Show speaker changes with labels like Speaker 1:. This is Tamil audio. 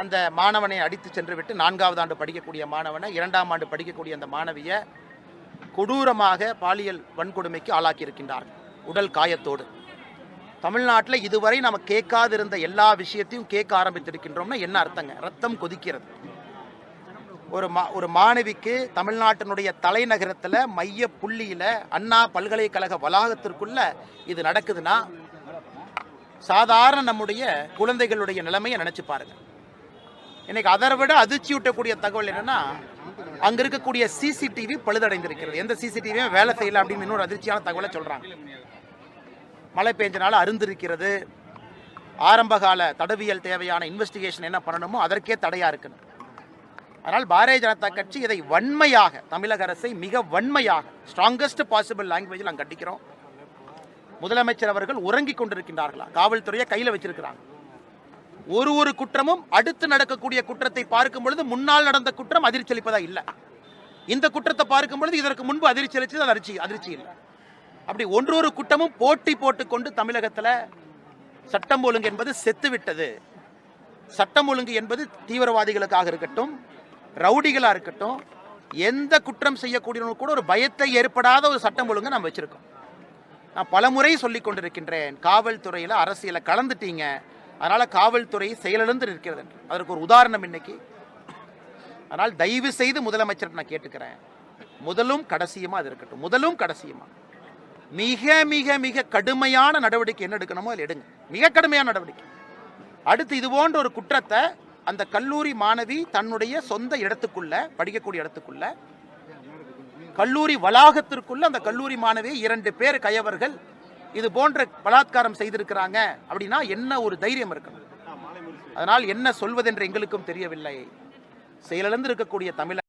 Speaker 1: அந்த மாணவனை அடித்து சென்று விட்டு நான்காவது ஆண்டு படிக்கக்கூடிய மாணவனை இரண்டாம் ஆண்டு படிக்கக்கூடிய அந்த மாணவியை கொடூரமாக பாலியல் வன்கொடுமைக்கு ஆளாக்கியிருக்கின்றார்கள் உடல் காயத்தோடு. தமிழ்நாட்டில் இதுவரை நம்ம கேட்காதிருந்த எல்லா விஷயத்தையும் கேட்க ஆரம்பித்திருக்கின்றோம்னா என்ன அர்த்தங்க? ரத்தம் கொதிக்கிறது. ஒரு மா ஒரு மாணவிக்கு தமிழ்நாட்டினுடைய தலைநகரத்தில் மைய புள்ளியில் அண்ணா பல்கலைக்கழக வளாகத்திற்குள்ள இது நடக்குதுன்னா சாதாரண நம்முடைய குழந்தைகளுடைய நிலைமையை நினச்சி பாருங்கள் இன்னைக்கு அதை விட அதிர்ச்சியூட்டக்கூடிய தகவல் என்னன்னா அங்க இருக்கக்கூடிய சிசிடிவி பழுதடைந்திருக்கிறது. எந்த சிசிடிவியும் வேலை செய்யல அப்படின்னு இன்னொரு அதிர்ச்சியான தகவலை சொல்றாங்க. மழை பெஞ்சனால அருந்திருக்கிறது. ஆரம்பகால தடவியல் தேவையான இன்வெஸ்டிகேஷன் என்ன பண்ணணுமோ அதற்கே தடையா இருக்கணும். அதனால் பாரதிய ஜனதா கட்சி இதை வன்மையாக தமிழக அரசை மிக வன்மையாக ஸ்ட்ராங்கஸ்ட் பாசிபிள் லாங்குவேஜில் நாங்கள் கண்டிக்கிறோம். முதலமைச்சர் அவர்கள் உறங்கிக் கொண்டிருக்கின்றார்களா? காவல்துறையை கையில் வச்சிருக்கிறாங்க. ஒரு ஒரு குற்றமும் அடுத்து நடக்கக்கூடிய குற்றத்தை பார்க்கும் பொழுது முன்னால் நடந்த குற்றம் அதிர்ச்சி அளிப்பதா இல்லை. இந்த குற்றத்தை பார்க்கும் பொழுது இதற்கு முன்பு அதிர்ச்சி அளிச்சது அது அதிர்ச்சி அதிர்ச்சி இல்லை. அப்படி ஒன்று ஒரு குற்றமும் போட்டி போட்டுக்கொண்டு தமிழகத்தில் சட்டம் ஒழுங்கு என்பது செத்து விட்டது. சட்டம் ஒழுங்கு என்பது தீவிரவாதிகளுக்காக இருக்கட்டும் ரவுடிகளாக இருக்கட்டும் எந்த குற்றம் செய்யக்கூடியவங்க கூட ஒரு பயத்தை ஏற்படாத ஒரு சட்டம் ஒழுங்கு நம்ம வச்சுருக்கோம். நான் பலமுறை சொல்லி கொண்டிருக்கின்றேன் காவல்துறையில் அரசியலை கலந்துட்டீங்க அதனால காவல்துறை செயலிழந்து இருக்கிறது என்று. அதற்கு ஒரு உதாரணம் இன்னைக்கு. அதனால் தயவு செய்து முதலமைச்சர் நான் கேட்டுக்கிறேன். முதலும் கடைசியுமா அது இருக்கட்டும். முதலும் கடைசியுமா? மிக மிக மிக கடுமையான நடவடிக்கை என்ன எடுக்கணுமோ அதில் எடுங்க. மிக கடுமையான நடவடிக்கை. அடுத்து இது போன்ற ஒரு குற்றத்தை அந்த கல்லூரி மாணவி தன்னுடைய சொந்த இடத்துக்குள்ள படிக்கக்கூடிய இடத்துக்குள்ள கல்லூரி வளாகத்திற்குள்ள அந்த கல்லூரி மாணவி இரண்டு பேர் கயவர்கள் இது போன்ற பலாத்காரம் செய்திருக்கிறாங்க அப்படின்னா என்ன ஒரு தைரியம் இருக்கணும்? அதனால் என்ன சொல்வதென்று எங்களுக்கும் தெரியவில்லை. செயலிழந்து இருக்கக்கூடிய தமிழ